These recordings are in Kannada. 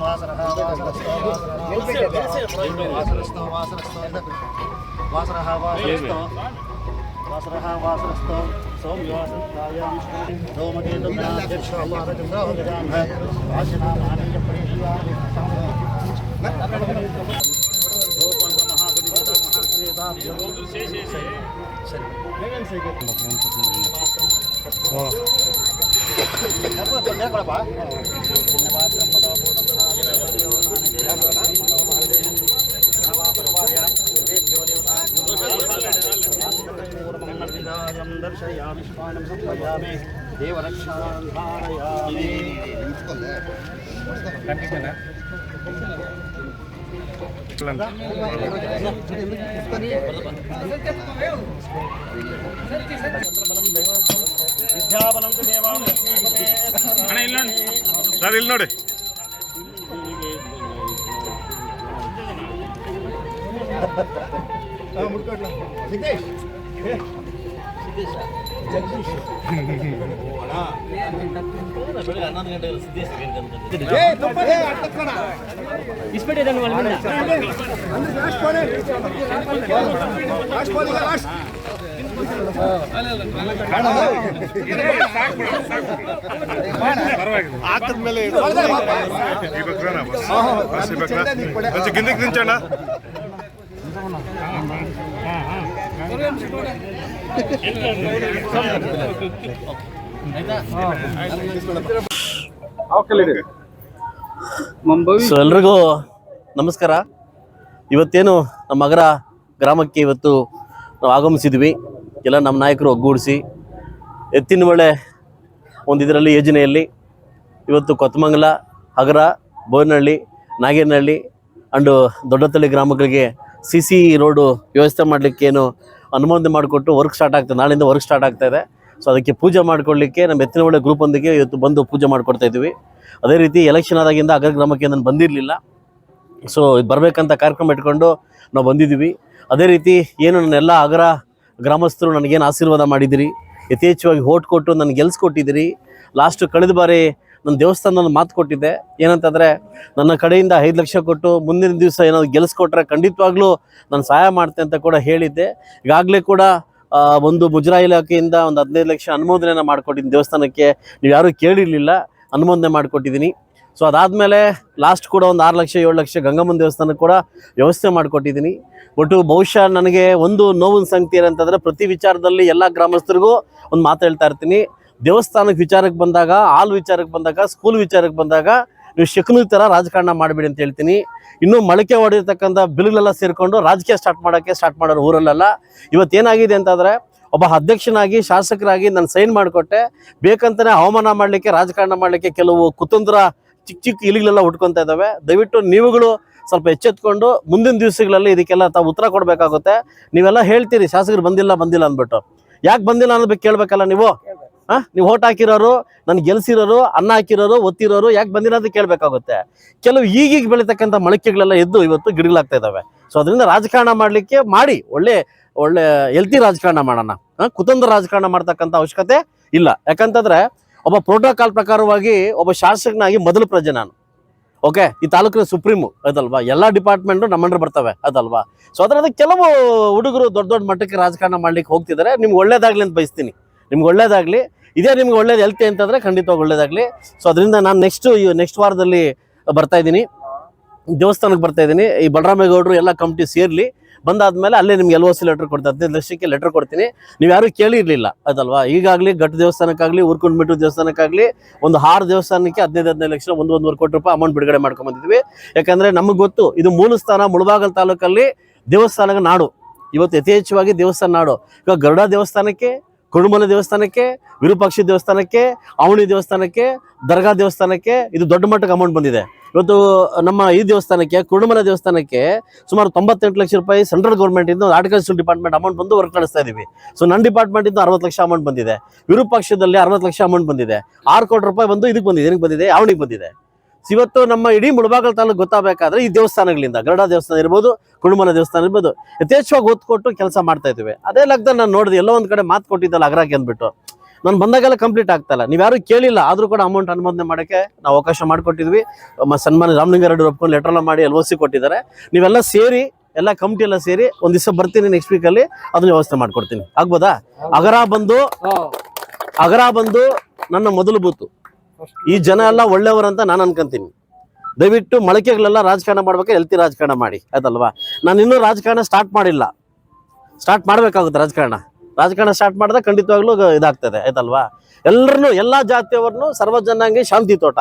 వాసరః వాసరస్తో వాసరః వాసరస్తో సౌమ్యవాసంతాయాం సోమకేతు గణాధ్యక్షోపాదచంద్రోగజాంహ वासरः वासरस्थो वासरः वासरस्थो सोम्यवासरस्थायां रोमकेतुभ्याध्यक्षो अल्लाहजम्भो गजाम्भ वासिनामानीयप्रणीताभ्यो धन्यवाद విశ్వానం సంపయామే దేవరక్షాం ధారయామే సార్ ఇల్లునోడు ముడుకోట్లా ಸರ್ ಇಲ್ಲಿ ನೋಡಿ ಪರವಾಗಿಲ್ಲ ಸೊ ಎಲ್ರಿಗೂ ನಮಸ್ಕಾರ. ಇವತ್ತೇನು ನಮ್ಮ ಮಗರ ಗ್ರಾಮಕ್ಕೆ ಇವತ್ತು ನಾವು ಆಗಮಿಸಿದ್ವಿ. ಎಲ್ಲ ನಮ್ಮ ನಾಯಕರು ಒಗ್ಗೂಡಿಸಿ ಎತ್ತಿನ ಒಳ್ಳೆ ಒಂದು ಇದರಲ್ಲಿ ಯೋಜನೆಯಲ್ಲಿ ಇವತ್ತು ಕೊತ್ತಮಂಗಲ ಹಗರ ಬೋರ್ನಹಳ್ಳಿ ನಾಗೇನಹಳ್ಳಿ ಅಂಡು ದೊಡ್ಡತಳ್ಳಿ ಗ್ರಾಮಗಳಿಗೆ ಸಿ ಸಿ ರೋಡು ವ್ಯವಸ್ಥೆ ಮಾಡಲಿಕ್ಕೇನು ಅನುಮೋದನೆ ಮಾಡಿಕೊಟ್ಟು ವರ್ಕ್ ಸ್ಟಾರ್ಟ್ ಆಗ್ತದೆ ನಾಳೆಯಿಂದ ವರ್ಕ್ ಸ್ಟಾರ್ಟ್ ಆಗ್ತಾ ಇದೆ. ಸೊ ಅದಕ್ಕೆ ಪೂಜೆ ಮಾಡ್ಕೊಳ್ಳಿಕ್ಕೆ ನಮ್ಮ ಎತ್ತಿನ ಒಳ್ಳೆ ಗ್ರೂಪ್ ಒಂದಿಗೆ ಇವತ್ತು ಬಂದು ಪೂಜೆ ಮಾಡಿಕೊಡ್ತಾ ಇದ್ದೀವಿ. ಅದೇ ರೀತಿ ಎಲೆಕ್ಷನ್ ಆದಾಗಿಂದ ಅಗ್ರ ಗ್ರಾಮಕ್ಕೆ ನಾನು ಬಂದಿರಲಿಲ್ಲ. ಸೊ ಬರಬೇಕಂತ ಕಾರ್ಯಕ್ರಮ ಇಟ್ಕೊಂಡು ನಾವು ಬಂದಿದ್ದೀವಿ. ಅದೇ ರೀತಿ ಏನು ನನ್ನೆಲ್ಲ ಅಗ್ರ ಗ್ರಾಮಸ್ಥರು ನನಗೇನು ಆಶೀರ್ವಾದ ಮಾಡಿದಿರಿ ಯಥೇಚ್ಛವಾಗಿ ಓಟ್ ಕೊಟ್ಟು ನನಗೆ ಗೆಲ್ಸ್ಕೊಟ್ಟಿದ್ದೀರಿ. ಲಾಸ್ಟು ಕಳೆದ ಬಾರಿ ನನ್ನ ದೇವಸ್ಥಾನದಲ್ಲಿ ಮಾತು ಕೊಟ್ಟಿದ್ದೆ. ಏನಂತಂದರೆ, ನನ್ನ ಕಡೆಯಿಂದ ಐದು ಲಕ್ಷ ಕೊಟ್ಟು ಮುಂದಿನ ದಿವಸ ಏನಾದ್ರು ಗೆಲ್ಲಿಸ್ಕೊಟ್ರೆ ಖಂಡಿತವಾಗ್ಲೂ ನಾನು ಸಹಾಯ ಮಾಡ್ತೆ ಅಂತ ಕೂಡ ಹೇಳಿದ್ದೆ. ಈಗಾಗಲೇ ಕೂಡ ಒಂದು ಮುಜರಾ ಇಲಾಖೆಯಿಂದ ಒಂದು ಹದಿನೈದು ಲಕ್ಷ ಅನುಮೋದನೆಯನ್ನು ಮಾಡಿಕೊಟ್ಟಿದ್ದೀನಿ ದೇವಸ್ಥಾನಕ್ಕೆ. ನೀವು ಯಾರೂ ಕೇಳಿರಲಿಲ್ಲ, ಅನುಮೋದನೆ ಮಾಡಿಕೊಟ್ಟಿದ್ದೀನಿ. ಸೊ ಅದಾದಮೇಲೆ ಲಾಸ್ಟ್ ಕೂಡ ಒಂದು ಆರು ಲಕ್ಷ, ಏಳು ಲಕ್ಷ ಗಂಗಮ್ಮನ ದೇವಸ್ಥಾನಕ್ಕೆ ಕೂಡ ವ್ಯವಸ್ಥೆ ಮಾಡಿಕೊಟ್ಟಿದ್ದೀನಿ. ಒಟ್ಟು ಬಹುಶಃ ನನಗೆ ಒಂದು ನೋವಿನ ಸಂಗತಿ ಏನಂತಂದರೆ, ಪ್ರತಿ ವಿಚಾರದಲ್ಲಿ ಎಲ್ಲ ಗ್ರಾಮಸ್ಥರಿಗೂ ಒಂದು ಮಾತು ಹೇಳ್ತಾ ಇರ್ತೀನಿ. ದೇವಸ್ಥಾನಕ್ಕೆ ವಿಚಾರಕ್ಕೆ ಬಂದಾಗ, ಹಾಲ್ ವಿಚಾರಕ್ಕೆ ಬಂದಾಗ ಸ್ಕೂಲ್ ವಿಚಾರಕ್ಕೆ ಬಂದಾಗ ನೀವು ಶಕುನಿ ಥರ ರಾಜಕಾರಣ ಮಾಡಬೇಡಿ ಅಂತ ಹೇಳ್ತೀನಿ. ಇನ್ನೂ ಮೊಳಕೆ ಹೊಡಿರ್ತಕ್ಕಂಥ ಬಿಲ್ಗಳೆಲ್ಲ ಸೇರಿಕೊಂಡು ರಾಜಕೀಯ ಸ್ಟಾರ್ಟ್ ಮಾಡೋಕ್ಕೆ ಸ್ಟಾರ್ಟ್ ಮಾಡೋರು ಊರಲ್ಲೆಲ್ಲ. ಇವತ್ತೇನಾಗಿದೆ ಅಂತಂದರೆ, ಒಬ್ಬ ಅಧ್ಯಕ್ಷನಾಗಿ, ಶಾಸಕರಾಗಿ ನಾನು ಸೈನ್ ಮಾಡಿಕೊಟ್ಟೆ. ಬೇಕಂತಾನೆ ಅವಮಾನ ಮಾಡಲಿಕ್ಕೆ, ರಾಜಕಾರಣ ಮಾಡಲಿಕ್ಕೆ ಕೆಲವು ಕುತಂತ್ರ ಚಿಕ್ಕ ಚಿಕ್ಕ ಇಲಿಗಳೆಲ್ಲ ಉಟ್ಕೊತಾ ಇದ್ದಾವೆ. ದಯವಿಟ್ಟು ನೀವುಗಳು ಸ್ವಲ್ಪ ಎಚ್ಚೆತ್ಕೊಂಡು ಮುಂದಿನ ದಿವಸಗಳಲ್ಲಿ ಇದಕ್ಕೆಲ್ಲ ತಾವು ಉತ್ತರ ಕೊಡಬೇಕಾಗುತ್ತೆ. ನೀವೆಲ್ಲ ಹೇಳ್ತೀರಿ, ಶಾಸಕರು ಬಂದಿಲ್ಲ ಬಂದಿಲ್ಲ ಅಂದ್ಬಿಟ್ಟು. ಯಾಕೆ ಬಂದಿಲ್ಲ ಅನ್ನೋದಕ್ಕೆ ಕೇಳಬೇಕಲ್ಲ ನೀವು? ಹಾ ನೀವು ಓಟ್ ಹಾಕಿರೋರು ನನ್ಗೆ ಗೆಲ್ಸಿರೋರು, ಅನ್ನ ಹಾಕಿರೋರು, ಒತ್ತಿರೋರು ಯಾಕೆ ಬಂದಿರೋದು ಅಂತ ಕೇಳಬೇಕಾಗುತ್ತೆ. ಕೆಲವು ಈಗೀಗ ಬೆಳೀತಕ್ಕಂಥ ಮೊಳಕೆಗಳೆಲ್ಲ ಎದ್ದು ಇವತ್ತು ಗಿಡಗಳಾಗ್ತಾ ಇದ್ದಾವೆ ಸೊ ಅದರಿಂದ ರಾಜಕಾರಣ ಮಾಡಲಿಕ್ಕೆ ಮಾಡಿ, ಒಳ್ಳೆ ಒಳ್ಳೆ ಹೆಲ್ತಿ ರಾಜಕಾರಣ ಮಾಡೋಣ. ಕುತಂತ್ರ ರಾಜಕಾರಣ ಮಾಡ್ತಕ್ಕಂಥ ಅವಶ್ಯಕತೆ ಇಲ್ಲ. ಯಾಕಂತಂದ್ರೆ, ಒಬ್ಬ ಪ್ರೋಟೋಕಾಲ್ ಪ್ರಕಾರವಾಗಿ ಒಬ್ಬ ಶಾಸಕನಾಗಿ ಮೊದಲು ಪ್ರಜೆ ನಾನು. ಓಕೆ ಈ ತಾಲೂಕಿನ ಸುಪ್ರೀಮು ಅದಲ್ವಾ ಎಲ್ಲ ಡಿಪಾರ್ಟ್ಮೆಂಟು ನಮ್ಮ ಅಂಡರ್ ಬರ್ತವೆ ಅದಲ್ವಾ ಸೊ ಅದರಿಂದ ಕೆಲವು ಹುಡುಗರು ದೊಡ್ಡ ದೊಡ್ಡ ಮಟ್ಟಕ್ಕೆ ರಾಜಕಾರಣ ಮಾಡ್ಲಿಕ್ಕೆ ಹೋಗ್ತಿದ್ದಾರೆ. ನಿಮ್ಗೆ ಒಳ್ಳೇದಾಗ್ಲಿ ಅಂತ ಬಯಸ್ತೀನಿ. ನಿಮ್ಗೆ ಒಳ್ಳೇದಾಗ್ಲಿ ಇದೇ ನಿಮ್ಗೆ ಒಳ್ಳೇದು ಹೆಲ್ತಿ ಅಂತಂದ್ರೆ ಖಂಡಿತವಾಗಿ ಒಳ್ಳೇದಾಗಲಿ. ಸೊ ಅದರಿಂದ ನಾನು ನೆಕ್ಸ್ಟ್ ನೆಕ್ಸ್ಟ್ ವಾರದಲ್ಲಿ ಬರ್ತಾ ಇದ್ದೀನಿ. ದೇವಸ್ಥಾನಕ್ಕೆ ಬರ್ತಾ ಇದ್ದೀನಿ. ಈ ಬಲರಾಮೇಗೌಡರು ಎಲ್ಲ ಕಮಿಟಿ ಸೇರಲಿ ಬಂದಾದ್ಮೇಲೆ ಅಲ್ಲೇ ನಿಮ್ಗೆ ಎಲ್ ಒ ಸಿ ಲೆಟ್ರ್ ಕೊಡ್ತೀನಿ ಹದಿನೈದು ಲಕ್ಷಕ್ಕೆ ಲೆಟ್ರ್ ಕೊಡ್ತೀನಿ. ನೀವು ಯಾರು ಕೇಳಿರಲಿಲ್ಲ, ಅದಲ್ವಾ? ಈಗಾಗಲೇ ಘಟ್ಟ ದೇವಸ್ಥಾನಕ್ಕಾಗಲಿ ಊರ್ಕೊಂಡ್ಬಿಟ್ಟು ದೇವಸ್ಥಾನಕ್ಕಾಗಲಿ ಒಂದು ಆರು ದೇವಸ್ಥಾನಕ್ಕೆ ಹದಿನೈದು ಹದಿನೈದು ಲಕ್ಷ, ಒಂದು ಒಂದೂವರೆ ಕೋಟಿ ರೂಪಾಯಿ ಅಮೌಂಟ್ ಬಿಡುಗಡೆ ಮಾಡ್ಕೊಂಬಂದಿದ್ವಿ ಯಾಕಂದ್ರೆ ನಮಗೆ ಗೊತ್ತು, ಇದು ಮೂಲ ಸ್ಥಾನ ಮುಳಬಾಗಲ್ ತಾಲೂಕಲ್ಲಿ ದೇವಸ್ಥಾನಗಳ ನಾಡು. ಇವತ್ತು ಯಥೇಚ್ಛವಾಗಿ ದೇವಸ್ಥಾನ ನಾಡು. ಇವಾಗ ಗರುಡ ದೇವಸ್ಥಾನಕ್ಕೆ ಕುರುಮಲ ದೇವಸ್ಥಾನಕ್ಕೆ, ವಿರೂಪಾಕ್ಷಿ ದೇವಸ್ಥಾನಕ್ಕೆ ಅವಣಿ ದೇವಸ್ಥಾನಕ್ಕೆ, ದರ್ಗಾ ದೇವಸ್ಥಾನಕ್ಕೆ ಇದು ದೊಡ್ಡ ಮಟ್ಟಕ್ಕೆ ಅಮೌಂಟ್ ಬಂದಿದೆ. ಇವತ್ತು ನಮ್ಮ ಈ ದೇವಸ್ಥಾನಕ್ಕೆ, ಕುರುಮಲ ದೇವಸ್ಥಾನಕ್ಕೆ ಸುಮಾರು ತೊಂಬತ್ತೆಂಟು ಲಕ್ಷ ರೂಪಾಯಿ ಸೆಂಟ್ರಲ್ ಗೌರ್ಮೆಂಟ್ ಇಂದ ಡಿಪಾರ್ಟ್ಮೆಂಟ್ ಅಮೌಂಟ್ ಬಂದು ವರ್ಕ್ ನಡೆಸ್ತಾ ಇದೀವಿ. ಸೊ ನನ್ನ ಡಿಪಾರ್ಟ್ಮೆಂಟ್ ಇಂದ ಅರವತ್ತು ಲಕ್ಷ ಅಮೌಂಟ್ ಬಂದಿದೆ. ವಿರೂಪಾಕ್ಷದಲ್ಲಿ ಅರವತ್ತು ಲಕ್ಷ ಅಮೌಂಟ್ ಬಂದಿದೆ. ಆರು ಕೋಟಿ ರೂಪಾಯಿ ಬಂದು ಇದಕ್ಕೆ ಬಂದಿದೆ, ಏನಕ್ಕೆ ಬಂದಿದೆ? ಅವಣಿಗೆ ಬಂದಿದೆ. ಇವತ್ತು ನಮ್ಮ ಇಡೀ ಮುಳಬಾಗಲ್ ತಾಲೂಕು ಗೊತ್ತಾಗಬೇಕಾದ್ರೆ ಈ ದೇವಸ್ಥಾನಗಳಿಂದ ಗರಡ ದೇವಸ್ಥಾನ ಇರ್ಬೋದು ಕುಡುಮಲ ದೇವಸ್ಥಾನ ಇರ್ಬೋದು ಯಥೇಚ್ಛವಾಗಿ ಒತ್ತು ಕೊಟ್ಟು ಕೆಲಸ ಮಾಡ್ತಾ ಇದ್ದೀವಿ. ಅದೇ ಲೆಕ್ಕದಲ್ಲಿ ನಾನು ನೋಡಿದೆ ಎಲ್ಲೋ ಒಂದು ಕಡೆ ಮಾತು ಕೊಟ್ಟಿದ್ದಲ್ಲ ಅಗ್ರಾಕಿ ಅಂದ್ಬಿಟ್ಟು. ನಾನು ಬಂದಾಗೆಲ್ಲ ಕಂಪ್ಲೀಟ್ ಆಗ್ತಾಯಿಲ್ಲ ನೀವು ಯಾರು ಕೇಳಿಲ್ಲ ಆದರೂ ಕೂಡ ಅಮೌಂಟ್ ಅನುಮೋದನೆ ಮಾಡೋಕ್ಕೆ ನಾವು ಅವಕಾಶ ಮಾಡಿಕೊಟ್ಟಿದ್ವಿ. ಸನ್ಮಾನ್ಯ ರಾಮಲಿಂಗಾರೆಡ್ಡಿ ಒಪ್ಕೊಂಡು ಲೆಟರ್ ಎಲ್ಲ ಮಾಡಿ ಎಲ್ ಒ ಸಿ ಕೊಟ್ಟಿದ್ದಾರೆ. ನೀವೆಲ್ಲ ಸೇರಿ ಎಲ್ಲ ಕಮಿಟಿ ಎಲ್ಲ ಸೇರಿ ಒಂದು ದಿವಸ ಬರ್ತೀನಿ ನೆಕ್ಸ್ಟ್ ವೀಕಲ್ಲಿ ಅದನ್ನ ವ್ಯವಸ್ಥೆ ಮಾಡ್ಕೊಡ್ತೀನಿ. ಆಗ್ಬೋದಾ? ಅಗರ ಬಂದು ಅಗರ ಬಂದು ನನ್ನ ಮೊದಲು ಬೂತು. ಈ ಜನ ಎಲ್ಲ ಒಳ್ಳೆಯವರಂತ ನಾನು ಅನ್ಕೊಂತೀನಿ. ದಯವಿಟ್ಟು ಮೊಳಕೆಗಳೆಲ್ಲ ರಾಜಕಾರಣ ಮಾಡ್ಬೇಕು ಹೆಲ್ತಿ ರಾಜಕಾರಣ ಮಾಡಿ ಅದಲ್ವಾ ನಾನು ಇನ್ನೂ ರಾಜಕಾರಣ ಸ್ಟಾರ್ಟ್ ಮಾಡಿಲ್ಲ. ಸ್ಟಾರ್ಟ್ ಮಾಡಬೇಕಾಗುತ್ತೆ ರಾಜಕಾರಣ. ರಾಜಕಾರಣ ಸ್ಟಾರ್ಟ್ ಮಾಡಿದ್ರೆ ಖಂಡಿತವಾಗ್ಲೂ ಇದಾಗ್ತದೆ, ಆಯ್ತಲ್ವಾ? ಎಲ್ಲರೂ ಎಲ್ಲ ಜಾತಿಯವರನ್ನು ಸರ್ವಜನಾಂಗಿ ಶಾಂತಿ ತೋಟ.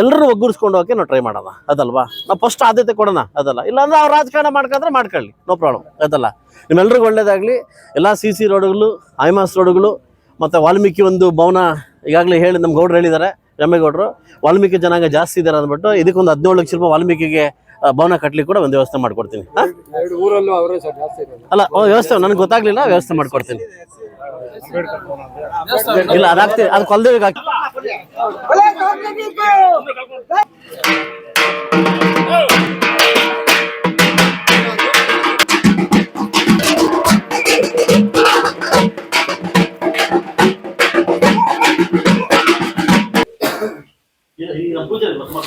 ಎಲ್ಲರೂ ಒಗ್ಗೂಡಿಸ್ಕೊಂಡು ಹೋಗಕ್ಕೆ ನಾವು ಟ್ರೈ ಮಾಡೋಣ ಅದಲ್ವಾ ನಾವು ಫಸ್ಟ್ ಆದ್ಯತೆ ಕೊಡೋಣ ಅದಲ್ಲ ಇಲ್ಲಾಂದ್ರೆ ಅವ್ರು ರಾಜಕಾರಣ ಮಾಡ್ಕೊಂಡ್ರೆ ಮಾಡ್ಕೊಳ್ಳಿ ನೋ ಪ್ರಾಬ್ಲಮ್ ಅದಲ್ಲ ನಿಮ್ಮೆಲ್ರಿಗೂ ಒಳ್ಳೇದಾಗಲಿ. ಎಲ್ಲ ಸಿ ಸಿ ರೋಡ್ಗಳು ಐಮಾಸ್ ರೋಡ್ಗಳು, ಮತ್ತು ವಾಲ್ಮೀಕಿ ಒಂದು ಭವನ ಈಗಾಗಲೇ ಹೇಳಿ ನಮ್ಮ ಗೌಡ್ರು ಹೇಳಿದ್ದಾರೆ. ರಾಮೇಗೌಡರು ವಾಲ್ಮೀಕಿ ಜನಾಂಗ ಜಾಸ್ತಿ ಇದ್ದಾರೆ ಅಂದ್ಬಿಟ್ಟು ಇದಕ್ಕೊಂದು ಹದಿನೇಳು ಲಕ್ಷ ರೂಪಾಯಿ ವಾಲ್ಮೀಕಿಗೆ ಭವನ ಕಟ್ಟಲಿಕ್ಕೆ ಕೂಡ ಒಂದು ವ್ಯವಸ್ಥೆ ಮಾಡ್ಕೊಡ್ತೀನಿ. ಅಲ್ಲ ವ್ಯವಸ್ಥೆ ನನಗೆ ಗೊತ್ತಾಗ್ಲಿಲ್ಲ ವ್ಯವಸ್ಥೆ ಮಾಡ್ಕೊಡ್ತೀನಿ. ಇಲ್ಲ ಅದಾಗ್ತೀನಿ ಅದು ಕೊಲ್ದೇವಿಗೆ ಹಾಕಿ.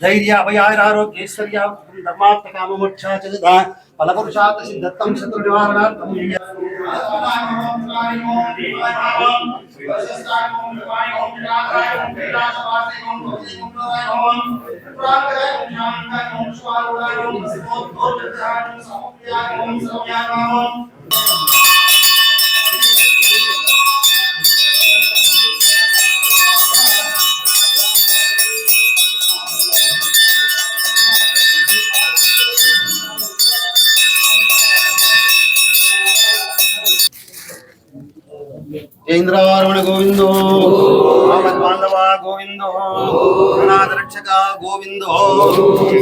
धैर्याभयारोग्यैश्वर्याधर्मात्मकामोक्षाचदा फलपुरुषात् सिद्धत्तं शत्रुनिवारणार्थं Thank you. ಇಂದ್ರಾವರಣ ಗೋವಿಂದೋ ಬಾಂಧವ ಗೋವಿಂದೋ, ಅನಾಥ ರಕ್ಷಕ ಗೋವಿಂದೋ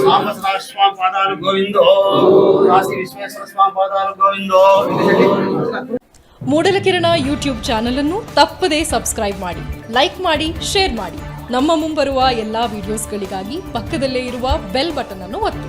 ಸಾಂಬಸರ ಸ್ವಾಮಿ ಪಾದಾಲು ಗೋವಿಂದೋ, ಕಾಶಿ ವಿಶ್ವೇಶ್ವರ ಸ್ವಾಮಿ ಪಾದಾಲು ಗೋವಿಂದೋ. ಮೂಡಲಕಿರಣ ಯೂಟ್ಯೂಬ್ ಚಾನೆಲ್ ಅನ್ನು ತಪ್ಪದೇ ಸಬ್ಸ್ಕ್ರೈಬ್ ಮಾಡಿ, ಲೈಕ್ ಮಾಡಿ, ಶೇರ್ ಮಾಡಿ. ನಮ್ಮ ಮುಂಬರುವ ಎಲ್ಲಾ ವಿಡಿಯೋಸ್ಗಳಿಗಾಗಿ ಪಕ್ಕದಲ್ಲೇ ಇರುವ ಬೆಲ್ ಬಟನ್ ಅನ್ನು ಒತ್ತಿ.